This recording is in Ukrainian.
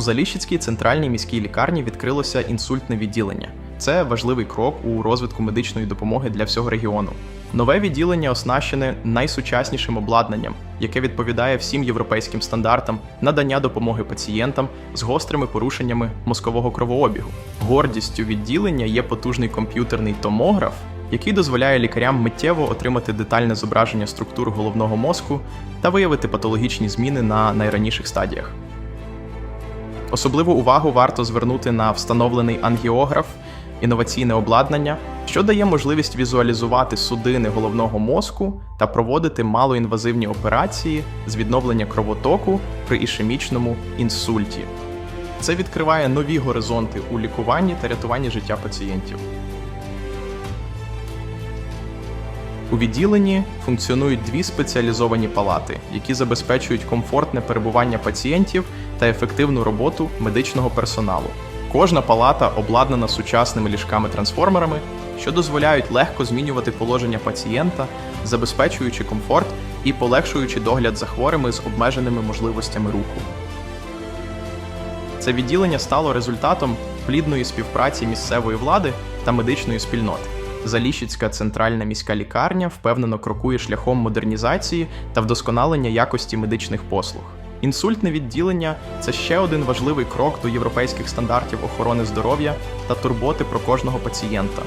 У Заліщицькій центральній міській лікарні відкрилося інсультне відділення. Це важливий крок у розвитку медичної допомоги для всього регіону. Нове відділення оснащене найсучаснішим обладнанням, яке відповідає всім європейським стандартам надання допомоги пацієнтам з гострими порушеннями мозкового кровообігу. Гордістю відділення є потужний комп'ютерний томограф, який дозволяє лікарям миттєво отримати детальне зображення структур головного мозку та виявити патологічні зміни на найраніших стадіях. Особливу увагу варто звернути на встановлений ангіограф, інноваційне обладнання, що дає можливість візуалізувати судини головного мозку та проводити малоінвазивні операції з відновлення кровотоку при ішемічному інсульті. Це відкриває нові горизонти у лікуванні та рятуванні життя пацієнтів. У відділенні функціонують дві спеціалізовані палати, які забезпечують комфортне перебування пацієнтів та ефективну роботу медичного персоналу. Кожна палата обладнана сучасними ліжками-трансформерами, що дозволяють легко змінювати положення пацієнта, забезпечуючи комфорт і полегшуючи догляд за хворими з обмеженими можливостями руху. Це відділення стало результатом плідної співпраці місцевої влади та медичної спільноти. Заліщицька центральна міська лікарня впевнено крокує шляхом модернізації та вдосконалення якості медичних послуг. Інсультне відділення це ще один важливий крок до європейських стандартів охорони здоров'я та турботи про кожного пацієнта.